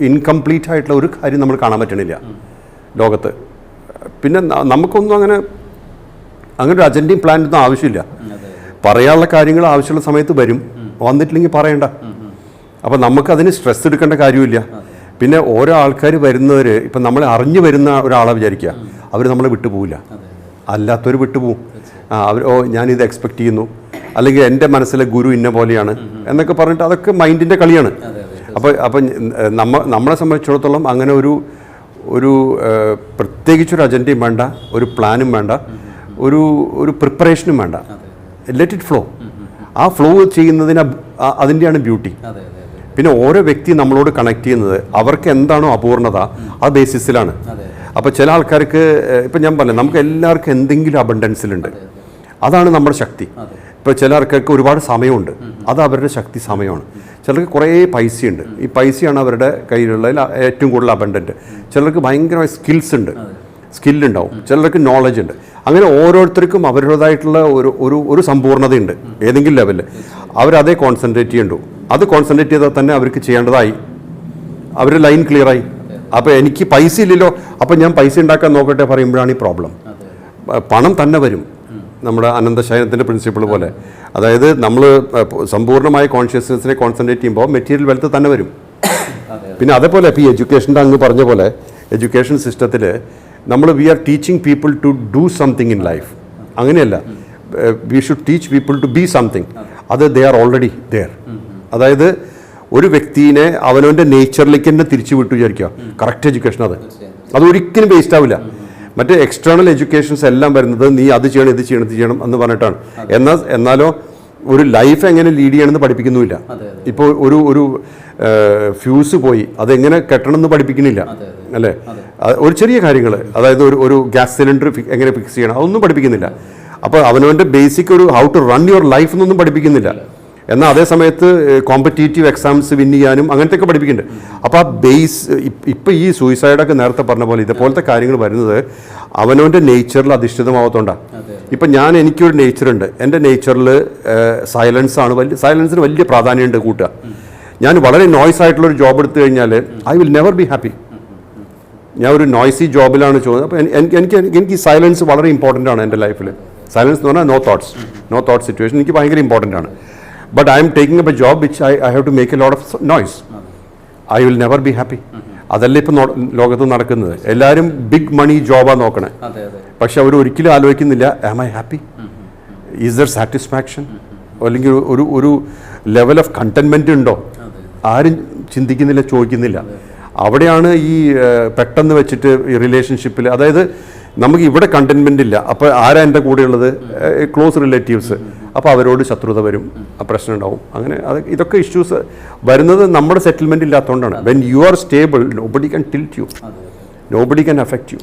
ഇൻകംപ്ലീറ്റ് ആയിട്ടുള്ള ഒരു കാര്യം നമ്മൾ കാണാൻ പറ്റണില്ല ലോകത്ത്. പിന്നെ നമുക്കൊന്നും അങ്ങനെ അങ്ങനെ ഒരു അജണ്ടയും പ്ലാനൊന്നും ആവശ്യമില്ല. പറയാനുള്ള കാര്യങ്ങൾ ആവശ്യമുള്ള സമയത്ത് വരും. വന്നിട്ടില്ലെങ്കിൽ പറയണ്ട. അപ്പം നമുക്കതിന് സ്ട്രെസ് എടുക്കേണ്ട കാര്യമില്ല. പിന്നെ ഓരോ ആൾക്കാർ വരുന്നവർ ഇപ്പം നമ്മൾ അറിഞ്ഞു വരുന്ന ഒരാളെ വിചാരിക്കുക. അവർ നമ്മളെ വിട്ടുപോകില്ല അല്ലാത്തവർ വിട്ടുപോകും ആ അവർ ഓ ഞാനിത് എക്സ്പെക്റ്റ് ചെയ്യുന്നു. അല്ലെങ്കിൽ എന്റെ മനസ്സിലെ ഗുരു ഇന്ന പോലെയാണ് എന്നൊക്കെ പറഞ്ഞിട്ട് അതൊക്കെ മൈൻഡിന്റെ കളിയാണ്. അപ്പോൾ അപ്പം നമ്മ നമ്മളെ സംബന്ധിച്ചിടത്തോളം അങ്ങനെ ഒരു ഒരു പ്രത്യേകിച്ചൊരു അജണ്ടയും വേണ്ട ഒരു പ്ലാനും വേണ്ട ഒരു ഒരു പ്രിപ്പറേഷനും വേണ്ട. ലെറ്റ് ഇറ്റ് ഫ്ലോ ആ ഫ്ലോ ചെയ്യുന്നതിന് അതിന്റെയാണ് ബ്യൂട്ടി പിന്നെ ഓരോ വ്യക്തി നമ്മളോട് കണക്ട് ചെയ്യുന്നത് അവർക്ക് എന്താണോ അപൂർണത ആ ബേസിസിലാണ് അപ്പോൾ ചില ആൾക്കാർക്ക് ഇപ്പം ഞാൻ പറഞ്ഞു നമുക്ക് എല്ലാവർക്കും എന്തെങ്കിലും അബണ്ടൻസിലുണ്ട് അതാണ് നമ്മുടെ ശക്തി. ഇപ്പോൾ ചില ആൾക്കാർക്ക് ഒരുപാട് സമയമുണ്ട്. അത് അവരുടെ ശക്തി സമയമാണ്. ചിലർക്ക് കുറേ പൈസയുണ്ട്. ഈ പൈസയാണ് അവരുടെ കയ്യിലുള്ളതിൽ ഏറ്റവും കൂടുതൽ അബണ്ടന്റ് ചിലർക്ക് ഭയങ്കരമായ സ്കിൽസ് ഉണ്ട്. സ്കില്ലുണ്ടാവും ചിലർക്ക് നോളജ് ഉണ്ട്. അങ്ങനെ ഓരോരുത്തർക്കും അവരുടേതായിട്ടുള്ള ഒരു ഒരു ഒരു സമ്പൂർണതയുണ്ട് ഏതെങ്കിലും ലെവലിൽ അവരതേ കോൺസെൻട്രേറ്റ് ചെയ്യണ്ടു. അത് കോൺസെൻട്രേറ്റ് ചെയ്താൽ തന്നെ അവർക്ക് ചെയ്യേണ്ടതായി. അവർ ലൈൻ ക്ലിയറായി അപ്പോൾ എനിക്ക് പൈസ ഇല്ലല്ലോ. അപ്പോൾ ഞാൻ പൈസ ഉണ്ടാക്കാൻ നോക്കട്ടെ പറയുമ്പോഴാണ് ഈ പ്രോബ്ലം പണം തന്നെ വരും. നമ്മുടെ അനന്തശയനത്തിന്റെ പ്രിൻസിപ്പിൾ പോലെ. അതായത് നമ്മൾ സമ്പൂർണമായ കോൺഷ്യസ്നെസ്സിനെ കോൺസെൻട്രേറ്റ് ചെയ്യുമ്പോൾ മെറ്റീരിയൽ വെൽത്ത് തന്നെ വരും. പിന്നെ അതേപോലെ ഇപ്പോൾ ഈ എഡ്യൂക്കേഷന്റെ അങ്ങ് പറഞ്ഞ പോലെ എഡ്യൂക്കേഷൻ സിസ്റ്റത്തിൽ നമ്മൾ we are teaching people to do something in life അങ്ങനെയല്ല. We should teach people to be something അത് ദേ ആർ ഓൾറെഡി ദെയർ അതായത് ഒരു വ്യക്തിനെ അവനവന്റെ നേച്ചറിലേക്ക് തന്നെ തിരിച്ചു വിട്ടു വിചാരിക്കുക. കറക്റ്റ് എഡ്യൂക്കേഷൻ അത്. അതൊരിക്കലും വേസ്റ്റ് ആവില്ല. മറ്റേ എക്സ്റ്റേണൽ എഡ്യൂക്കേഷൻസ് എല്ലാം വരുന്നത് നീ അത് ചെയ്യണം ഇത് ചെയ്യണം ഇത് ചെയ്യണം എന്ന് പറഞ്ഞിട്ടാണ്. എന്നാൽ എന്നാലോ ഒരു ലൈഫ് എങ്ങനെ ലീഡ് ചെയ്യണമെന്ന് പഠിപ്പിക്കുന്നുമില്ല. ഇപ്പോൾ ഒരു ഒരു ഫ്യൂസ് പോയി അതെങ്ങനെ കെട്ടണം എന്ന് പഠിപ്പിക്കുന്നില്ല അല്ലേ? ഒരു ചെറിയ കാര്യങ്ങൾ അതായത് ഒരു ഒരു ഗ്യാസ് സിലിണ്ടർ എങ്ങനെ ഫിക്സ് ചെയ്യണം അതൊന്നും പഠിപ്പിക്കുന്നില്ല. അപ്പോൾ അവനവന്റെ ബേസിക് ഒരു how to run your life എന്നൊന്നും പഠിപ്പിക്കുന്നില്ല. എന്നാൽ അതേ സമയത്ത് കോമ്പറ്റേറ്റീവ് എക്സാംസ് വിൻ ചെയ്യാനും അങ്ങനത്തെ ഒക്കെ പഠിപ്പിക്കുന്നുണ്ട്. അപ്പോൾ ആ ബേസ് ഇപ്പം ഈ സൂയിസൈഡൊക്കെ നേരത്തെ പറഞ്ഞ പോലെ ഇതുപോലത്തെ കാര്യങ്ങൾ വരുന്നത് അവനവന്റെ നേച്ചറിൽ അധിഷ്ഠിതമാവത്തോണ്ടാണ് ഇപ്പം ഞാൻ എനിക്കൊരു നേച്ചറുണ്ട് എന്റെ നേച്ചറിൽ സൈലൻസ് ആണ് വലിയ സൈലൻസിന് വലിയ പ്രാധാന്യമുണ്ട് കൂട്ടുക. ഞാൻ വളരെ നോയ്സ് ആയിട്ടുള്ളൊരു ജോബ് എടുത്തു കഴിഞ്ഞാൽ I will never be happy ഞാൻ ഒരു നോയ്സി ജോബിലാണ് ചോദിച്ചത് അപ്പോൾ എനിക്ക് എനിക്ക് എനിക്ക് ഈ സൈലൻസ് വളരെ ഇമ്പോർട്ടന്റ് ആണ് എന്റെ ലൈഫിൽ സൈലൻസ് എന്ന് പറഞ്ഞാൽ no thoughts no thought situation എനിക്ക് ഭയങ്കര ഇമ്പോർട്ടന്റ് ആണ്. But I am taking up a job which I, I have to make a lot of noise I will never be happy അതല്ല ഇപ്പം ലോകത്ത് നടക്കുന്നത്? എല്ലാവരും ബിഗ് മണി ജോബാണ് നോക്കണേ. പക്ഷെ അവർ ഒരിക്കലും ആലോചിക്കുന്നില്ല am I happy is there satisfaction അല്ലെങ്കിൽ ഒരു ഒരു ലെവൽ ഓഫ് കണ്ടൻമെന്റ് ഉണ്ടോ? ആരും ചിന്തിക്കുന്നില്ല ചോദിക്കുന്നില്ല. അവിടെയാണ് ഈ പെട്ടെന്ന് വെച്ചിട്ട് ഈ റിലേഷൻഷിപ്പിൽ അതായത് നമുക്ക് ഇവിടെ കണ്ടൻമെന്റ് ഇല്ല. അപ്പോൾ ആരാ എന്റെ കൂടെയുള്ളത്? ക്ലോസ് റിലേറ്റീവ്സ് അപ്പോൾ അവരോട് ശത്രുത വരും പ്രശ്നം ഉണ്ടാവും. അങ്ങനെ അത് ഇതൊക്കെ ഇഷ്യൂസ് വരുന്നത് നമ്മുടെ സെറ്റിൽമെന്റ് ഇല്ലാത്തതുകൊണ്ടാണ്. When you are stable nobody can tilt you nobody can affect you